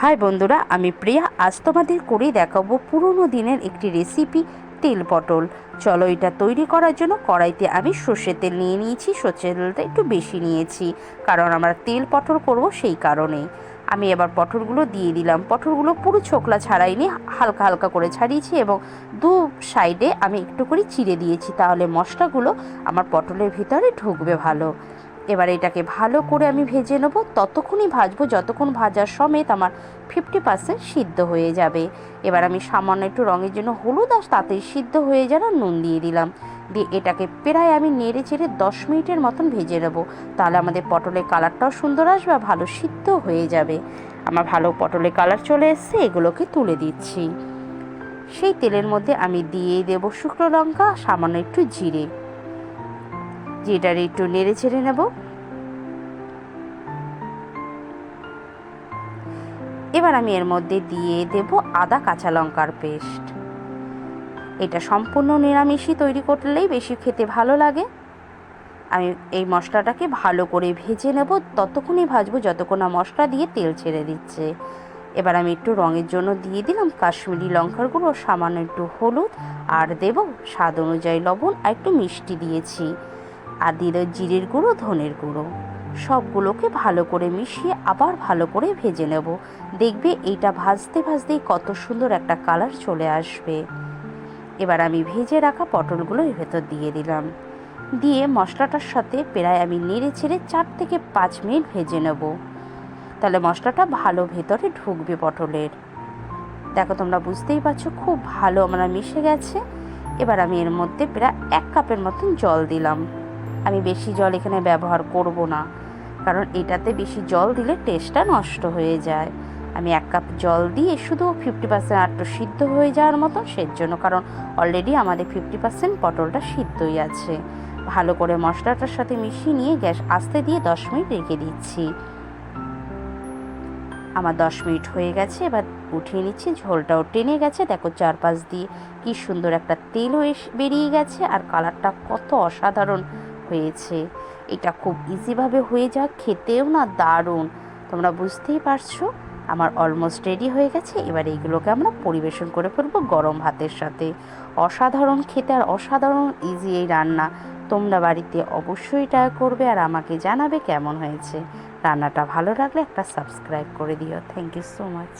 High বন্ধুরা, আমি প্রিয়া। আজ তোমাদের করে দেখাবো পুরনো দিনের একটি রেসিপি তেল পটল। চলো এটা তৈরি করার জন্য কড়াইতে আমি সর্ষের তেল নিয়ে নিয়েছি, সর্ষের তেলটা একটু বেশি নিয়েছি, কারণ আমরা তেল পটল করব সেই কারণে আমি এবার পটলগুলো দিয়ে দিলাম। পটলগুলো পুরো ছোকলা ছাড়াইনি হালকা হালকা করে ছাড়িয়েছি এবং দু সাইডে আমি একটু করে চিড়ে দিয়েছি, তাহলে মশলাগুলো আমার পটলের ভিতরে ঢুকবে ভালো। এবার এটাকে ভালো করে আমি ভেজে নেব। ততক্ষণই ভাজবো, যতক্ষণ ভাজার সমেত আমার ফিফটি পার্সেন্ট সিদ্ধ হয়ে যাবে। এবার আমি সামান্য একটু রঙের জন্য হলুদ আর তাতেই সিদ্ধ হয়ে যেন নুন দিয়ে দিলাম। দিয়ে এটাকে প্রায় আমি নেড়ে চেড়ে দশ মিনিটের মতন ভেজে নেব। তাহলে আমাদের পটলের কালারটাও সুন্দর আসবে আর ভালো সিদ্ধ হয়ে যাবে। আমার ভালো পটলের কালার চলে এসছে, এগুলোকে তুলে দিচ্ছি। সেই তেলের মধ্যে আমি দিয়ে দেব শুকনো লঙ্কা, সামান্য একটু জিরে। জিরার একটু নেড়ে ছেড়ে নেব। এবার আমি এর মধ্যে দিয়ে দেব আদা কাঁচা লঙ্কার পেস্ট। এটা সম্পূর্ণ নিরামিষই তৈরি করলেই বেশি খেতে ভালো লাগে। আমি এই মশলাটাকে ভালো করে ভেজে নেব, ততক্ষণই ভাজবো যতক্ষণ না মশলা দিয়ে তেল ছেড়ে দিচ্ছে। এবার আমি একটু রঙের জন্য দিয়ে দিলাম কাশ্মীরি লঙ্কার গুঁড়ো, সামান্য একটু হলুদ, আর দেব স্বাদ অনুযায়ী লবণ আর একটু মিষ্টি দিয়েছি। আর দেবো জিরের গুঁড়ো, ধনের গুঁড়ো। সবগুলোকে ভালো করে মিশিয়ে আবার ভালো করে ভেজে নেব। দেখবে এইটা ভাজতে ভাজতেই কত সুন্দর একটা কালার চলে আসবে। এবার আমি ভেজে রাখা পটলগুলো এর ভেতর দিয়ে দিলাম। দিয়ে মশলাটার সাথে প্রায় আমি নেড়ে ছেড়ে চার থেকে পাঁচ মিনিট ভেজে নেব। তাহলে মশলাটা ভালো ভেতরে ঢুকবে পটলের। দেখো তোমরা বুঝতেই পারছ, খুব ভালো আমরা মিশে গেছে। এবার আমি এর মধ্যে প্রায় এক কাপের মতন জল দিলাম। আমি বেশি জল এখানে ব্যবহার করব না। কারণ এটাতে বেশি জল দিলে টেস্টটা নষ্ট হয়ে যায়। আমি এক কাপ জল দিয়ে শুধু ফিফটি পার্সেন্ট আটটু সিদ্ধ হয়ে যাওয়ার মতন সের জন্য কারণ অলরেডি আমাদের ফিফটি পার্সেন্ট পটলটা সিদ্ধই আছে। ভালো করে মশলাটার সাথে মিশিয়ে নিয়ে গ্যাস আস্তে দিয়ে দশ মিনিট রেখে দিচ্ছি। আমার দশ মিনিট হয়ে গেছে, এবার উঠিয়ে নিচ্ছি, ঝোলটাও টেনে গেছে। দেখো চারপাশ দিয়ে কি সুন্দর একটা তেলও বেরিয়ে গেছে, আর কালারটা কত অসাধারণ। হয়েছে। এটা খুব ইজিভাবে হয়ে যাক, খেতেও না দারুণ। তোমরা বুঝতেই পারছ, আমার অলমোস্ট রেডি হয়ে গেছে। এবার এইগুলোকে আমরা পরিবেশন করে ফেলব গরম ভাতের সাথে। অসাধারণ খেতে আর অসাধারণ ইজি এই রান্না। তোমরা বাড়িতে অবশ্যই ট্রাই করবে আর আমাকে জানাবে কেমন হয়েছে। রান্নাটা ভালো লাগলে একটা সাবস্ক্রাইব করে দিও। Thank you so much